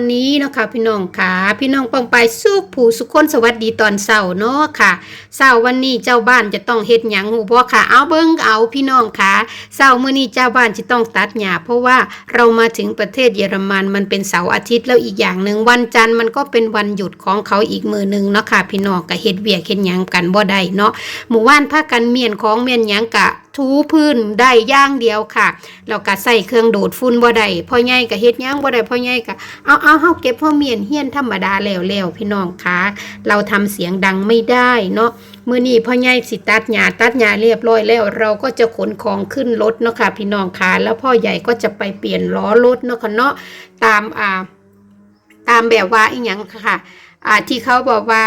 วันนี้เนาะค่ะพี่น้องค่ะ พี่น้องปองไปสุขผู้สุขคนสวัสดีตอนเช้าเนาะค่ะเช้าวันนี้เจ้าบ้านจะต้องเฮ็ดหยังหูบ่ค่ะ เอาเบิ่งเอาพี่น้องค่ะเช้ามื้อนี้เจ้าบ้านจะต้องตัดหญ้าเพราะว่าเรามาถึงประเทศเยอรมันมันเป็นเสาร์อาทิตย์แล้วอีกอย่างหนึ่งวันจันทร์มันก็เป็นวันหยุดของเขาอีกมือหนึ่งเนาะค่ะพี่น้องก็เฮ็ดเวียกเฮ็ดหยังกันบ่ได้เนาะหมู่บ้านพากันเมียนของเมียนหยังกะ ถูพื้นได้ย่างเดียวค่ะแล้วก็ใส่เครื่องดูดฝุ่นบ่ได้พ่อใหญ่ก็เฮ็ดหยังบ่ได้พ่อใหญ่ก็เอาเอาเฮาเก็บพ่อเมียนเฮียนธรรมดาแล้วแล้วพี่น้องคะเราทำเสียงดังไม่ได้เนาะเมื้อนี้พ่อใหญ่สิตัดหญ้าตัดหญ้าเรียบร้อยแล้ว เราก็จะขนของขึ้นรถเนาะค่ะพี่น้องคะแล้วพ่อใหญ่ก็จะไปเปลี่ยนล้อรถเนาะค่ะเนาะตามอ่าตามแบบว่าอีหยังค่ะอ่าที่เขาบอกว่า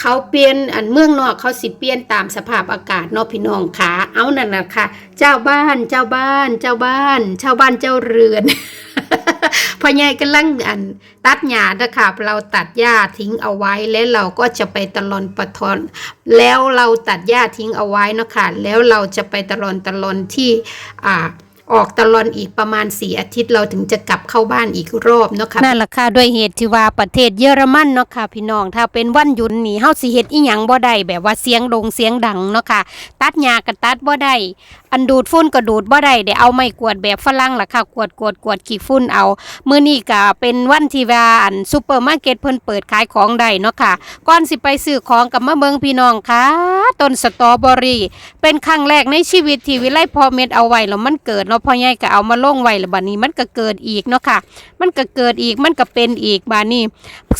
เขาเปลี่ยนอันเมืองนอกเขาสิเปลี่ยนตามสภาพอากาศเนาะพี่น้องค่ะเอานั่นน่ะค่ะ เจ้าบ้านเจ้าบ้าน เจ้าบ้านชาวบ้านเจ้าเรือนพ่อใหญ่กำลังอันตัดหญ้านะคะเราตัดหญ้าทิ้งเอาไว้แล้วเราก็จะไปตลอนปะทอนแล้วเราตัดหญ้าทิ้งเอาไว้เนาะค่ะแล้วเราจะไปตลอนตลอนที่อ่า ออกตลอนอีกประมาณสี่อาทิตย์เราถึงจะกลับเข้าบ้านอีกรอบเนาะค่ะนั่นแหละค่ะด้วยเหตุที่ว่าประเทศเยอรมันเนาะค่ะพี่น้องถ้าเป็นวันหยุดนี่เฮาสิเฮ็ดอีหยังบ่ได้แบบว่าเสียงดงเสียงดังเนาะค่ะ ตัดหญ้าก็ตัดบ่ได้อันดูดฝุ่นก็ดูดบ่ได้ได้เอาไม้กวาดแบบฝรั่งล่ะค่ะกวาดกวาดกวาดขี้ฝุ่นเอามื้อนี้ก็เป็นวันที่ว่าอันซูเปอร์มาร์เก็ตเพิ่นเปิดขายของได้เนาะค่ะก่อนสิไปซื้อของกับมาเบิ่งพี่น้องค่ะต้นสตรอเบอรี่ เป็นครั้งแรกในชีวิตที่วิไลพอเม็ดเอาไว้แล้วมันเกิดนาะพ่อใหญ่ก็เอามาลงไว้แล้วบัดนี้มันก็เกิดอีกเนาะค่ะ มันก็เกิดอีกมันก็เป็นอีกบาดนี้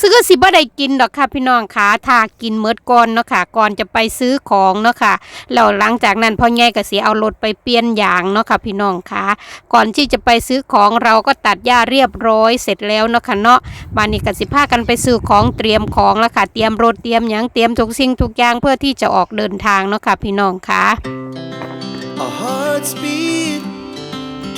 ซื้อสิบ่ได้กินดอกค่ะพี่น้องค่ะถากินเมิดก่อนเนาะค่ะ ก่อนจะไปซื้อของเนาะค่ะแล้วหลังจากนั้นพ่อใหญ่ก็สิเอารถไปเปลี่ยนยางเนาะค่ะพี่น้องค่ะ ก่อนที่จะไปซื้อของเราก็ตัดหญ้าเรียบร้อยเสร็จแล้วเนาะค่ะเนาะบานนี้ก็สิพากันไปซื้อของเตรียมของแล้วค่ะ เตรียมรถเตรียมหยังเตรียมทุกสิ่งทุกอย่างเพื่อที่จะออกเดินทางเนาะค่ะพี่น้องค่ะ Our hearts beat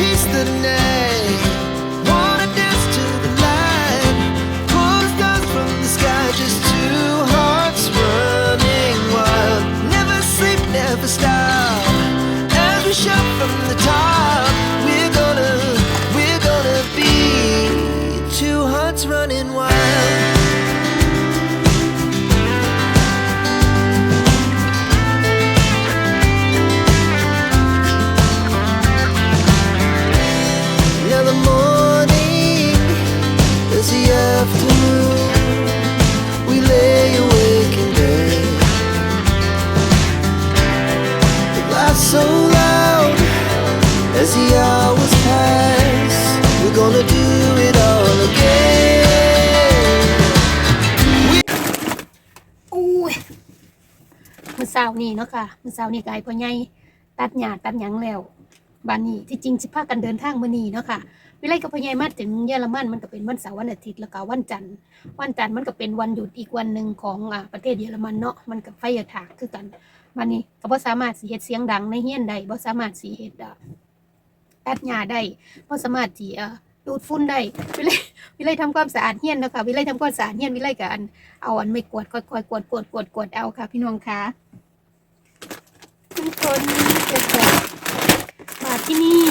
Chase the night, wanna dance to the light, stars from the sky, just two hearts running wild. Never sleep, never stop. อเช้านี่เนาะค่ะมื้อเช้านี่กายพ่อใหญ่ตัดหญ้าตัดหยังแล้วบานนี้ที่จริงสิพากันเดินทางมื้อนี้เนาะค่ะวิไลกับพ่อใหญ่มาถึงเยอรมันมันก็เป็นวันเสาร์วันอาทิตย์แล้วก็วันจันทร์วันจันทร์มันก็เป็นวันหยุดอีกวันหนึ่งของอ่าประเทศเยอรมันเนาะมันก็ไฟถากคือกันวันนี้ก็บ่สามารถสิเฮ็ดเสียงดังในเฮียนได้บ่สามารถสิเฮ็ดอ่าตัดหญ้าได้บ่สามารถสิเอ่อ ดูดฝุ่นได้วิไลวิไลทำความสะอาดเฮียนนะค่ะวิไลทำความสะอาดเฮียนวิไลก็อันเอาอันไม่กวดค่อยๆกวดกวดกวดกวดเอาค่ะ พี่น้องคะทุกคนจะกดมาที่นี่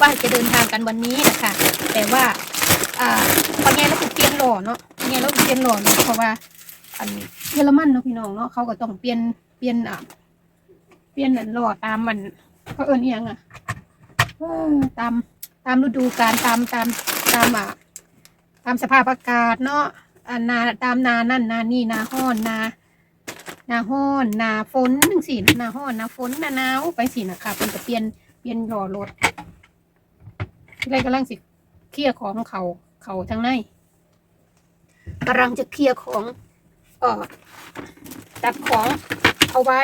ว่าจะเดินทางกันวันนี้นะคะ แต่ว่าอ่าพอไงเราก็เปลี่ยนหล่อเนาะพอไงเราก็เปลี่ยนหล่อเนาะเพราะว่าอันเยอรมันเนาะพี่น้องเนาะเขาก็ต้องเปลี่ยนเปลี่ยนอะเปลี่ยนหล่อตามมันเขาเอิ้นอิหยังอะตาม ตามฤดูกาลตามตามตามอะตามสภาพอากาศเนาะนาตามนานั่นนานี่นาห้อนนานาห้อนนาฝนจังสินาห้อนนาฝนนาหนาวไปสินะคะเป็นจะเปลี่ยนเปลี่ยนรอรถอะไรกำลังสิเคลียร์ของเขาเขาทั้งในกำลังจะเคลียร์ของเอ่อจัดของเอาไว้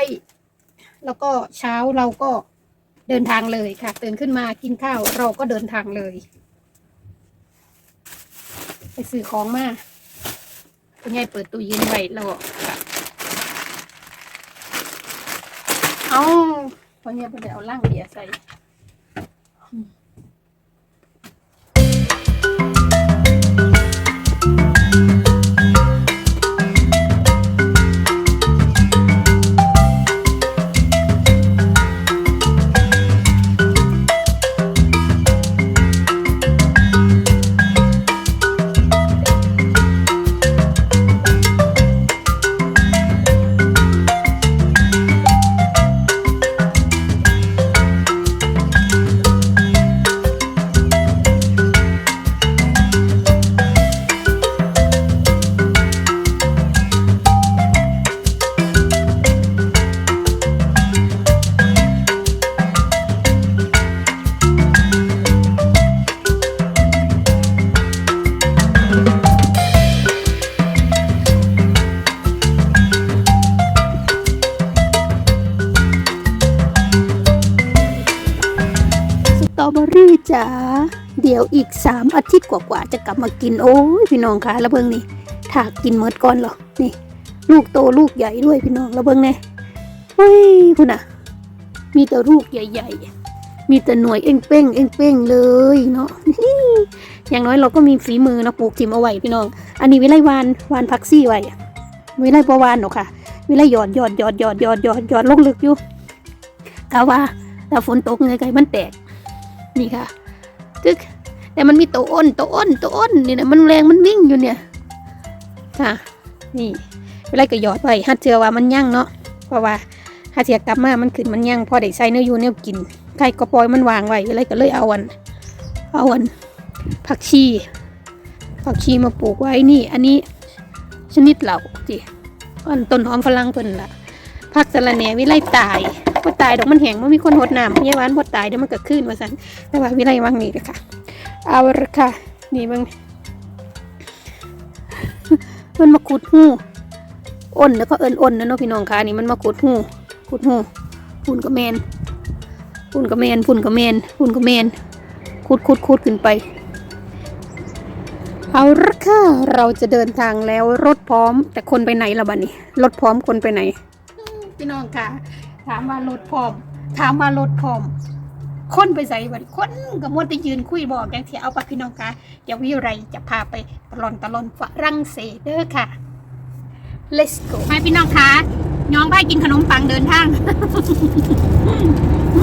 แล้วก็เช้าเราก็ เดินทางเลยค่ะ ตื่นขึ้นมากินข้าวเราก็เดินทางเลย ไปซื้อของมาคุณยายเปิดตู้เย็นไว้แล้วเอาคุณยายไปเอาล่างเบียร์ใส่ จ๋าเดี๋ยวอีกสามอาทิตย์กว่าๆจะกลับมากินโอ้ยพี่น้องคะแล้วเบิงนี่ถากกินเมดก่อนหรอนี่ ลูกโตลูกใหญ่ด้วยพี่น้องแล้วเบิงเนี่ยเฮ้ยคุณน่ะ มีแต่ลูกใหญ่ๆ มีแต่หน่วยเอ้งเป้งเอ้งเป้งเลยเนาะอย่างน้อยเราก็มีฝีมือนะปลูกทิมเอาไว้พี่น้อง อันนี้วิไลวานวานพักซี่ไว้วิไลบัววานเนาะค่ะ วิไลหยอดหยอดหยอดหยอดหยอดหยอดหยอดลงลึกอยู่กะว่าถ้าฝนตกไงไก่มันแตก นี่ค่ะตึกแต่มันมีตัวอ้นตัวอ้นตัวอ้นนี่นะมันแรงมันวิ่งอยู่เนี่ยค่ะนี่เวลาก็หยอดไว้ฮัดเจือว่ามันยั่งเนาะเพราะว่าฮัดเสียกลับมามันขึ้นมันยั่งพอได้ใส่เนื้ออยู่เนื้อกินใครก็ปล่อยมันวางไว้เวลาก็เลยเอาอันเอาอันผักชีผักชีมาปลูกไว้นี่ อันนี้ชนิดเหล่าจิอันต้นหอมฝรั่งเพิ่นละผักสะระแหน่วิไลตาย บ่ตายดอกมันแห้งมันมีคนหดน้ำยายหวานบ่ตายเดี๋ยวมันก็ขึ้นว่าซั่นแต่ว่าวิไลวังนี่เลยค่ะ เอาละค่ะ นี่มึงมันมาขุดหูอ้นแล้วก็เอินอ้นนะเนาะพี่น้องค่ะนี่มันมาขุดหูขุดหูฝุ่นกระเมนฝุ่นกระเมนฝุ่นกระเมนฝุ่นกระเมนขุดขุดขุดขึ้นไป เอาละค่ะเราจะเดินทางแล้วรถพร้อม แต่คนไปไหนละบัดนี้รถพร้อมคนไปไหน พี่น้องค่ะ ถามว่ารถพร้อม ถามว่ารถพร้อม คนไปใส่บัดคนกับมวลไปยืนคุยบอกอย่างที่เอาปะพี่น้องคะเดี๋ยววิไรจะพาไปตลอนตลอนฝรั่งเศสเด้อค่ะ let's go ไปพี่น้องคะน้องไปกินขนมปังเดินทาง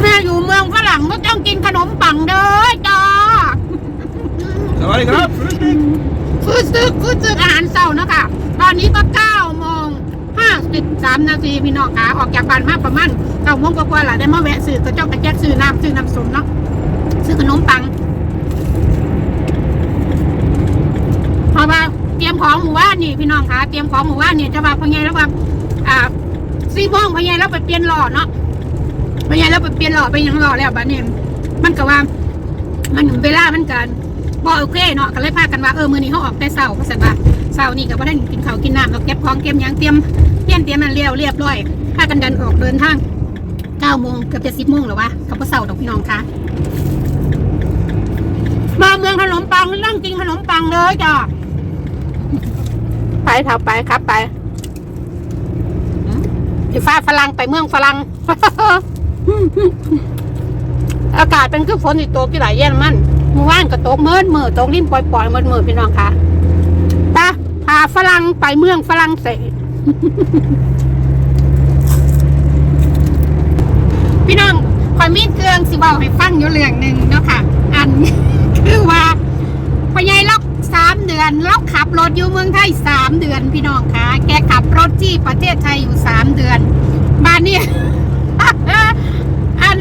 แม่อยู่เมืองฝรั่งไม่ต้องกินขนมปังเด้อจ้าสวัสดีครับ คือซึกคือซึกอาหารเช้าเนาะคะตอนนี้ก็9โมง 53นาทีพี่น้องคะออกจากบ้านมาประมาณ9โมงกว่าๆล่ะได้มาแวะซื้อก็เจ้ากระแจกซื้อน้ำซื้อน้ำส้มเนาะซื้อขนมปังเพราะว่าเตรียมของหมู่บ้านนี่พี่น้องคะเตรียมของหมู่บ้านนี่จะว่าพ่อใหญ่แล้วว่าอ่าสี่โมงพ่อใหญ่แล้วไปเปลี่ยนหล่อเนาะพ่อใหญ่แล้วไปเปลี่ยนหล่อไปยังหล่อแล้วบัดนี้มันก็ว่า มันเวลามันกันบ่โอเคเนาะก็เลยพากันว่าเออมือนี้เขาออกแต่เช้าเพราะฉะนั้นว่าเช้านี่ก็บ่ได้กินข้าวกินน้ำเราเก็บของเก็บยังเตรียม เตรียมเตรียมมันเรียวเรียบร้อยพากันเดินออกเดินทาง9โมงเกือบจะ10โมงแล้ววะกับบ่เช้าดอกพี่น้องคะมาเมืองขนมปังนั่งกินขนมปังเลยจ้ะไปเถาไปครับไปที่ฟ้าฝรั่งไปเมืองฝรั่งอากาศเป็นคือฝนสิตกที่หลายเย็นมันเมื่อวานก็ตกเมื่อเมื่อตกลิ้นปล่อยๆเมื่อเมื่อพี่น้องค่ะไปพาฝรั่งไปเมืองฝรั่งเศส พี่น้องคอยมีเครื่องสิเบาให้ฟังอยู่เรื่องหนึ่งเนาะค่ะ อันคือว่าพยายล็อกสามเดือนล็อกขับรถอยู่เมืองไทยสามเดือน พี่น้องคะแกขับรถที่ประเทศไทยอยู่สามเดือนบ้านเนี้ยน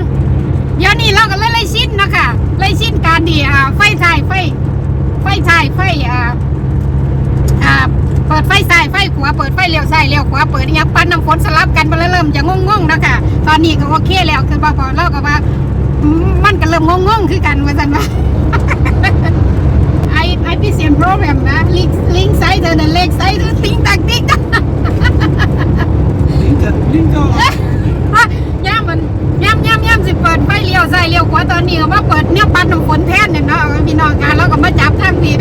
เดี๋ยวนี้เราก็เลยเลยชินเนาะคะเลยชินการดีอ่าไฟฉายไฟ ไฟฉายไฟอ่าอ่าเปิดไฟซ้ายไฟขวาเปิดไฟเลี้ยวซ้ายเลี้ยวขวาเปิดเนี่ยปั้นน้ำฝนสลับกันไปเริ่มจะงงๆเนาะคะ ตอนนี้ก็โอเคแล้วคือพอเราก็ว่าอืมมันก็เริ่มงงๆคือกันว่าสันว่า I I be same problem นะ link link side เดิน leg side ติ๊งตักติ๊งตักลิงก์ลิงก์ก็ย่ามมันย่ามย่ามย่ามสิเปิดไฟเลี้ยวซ้ายเลี้ยวขวาตอนนี้ก็มาเปิดเนี่ยปัดน้ำฝนแทนเนี่ยเนาะพี่น้องกันแล้วก็มาจับทางนี้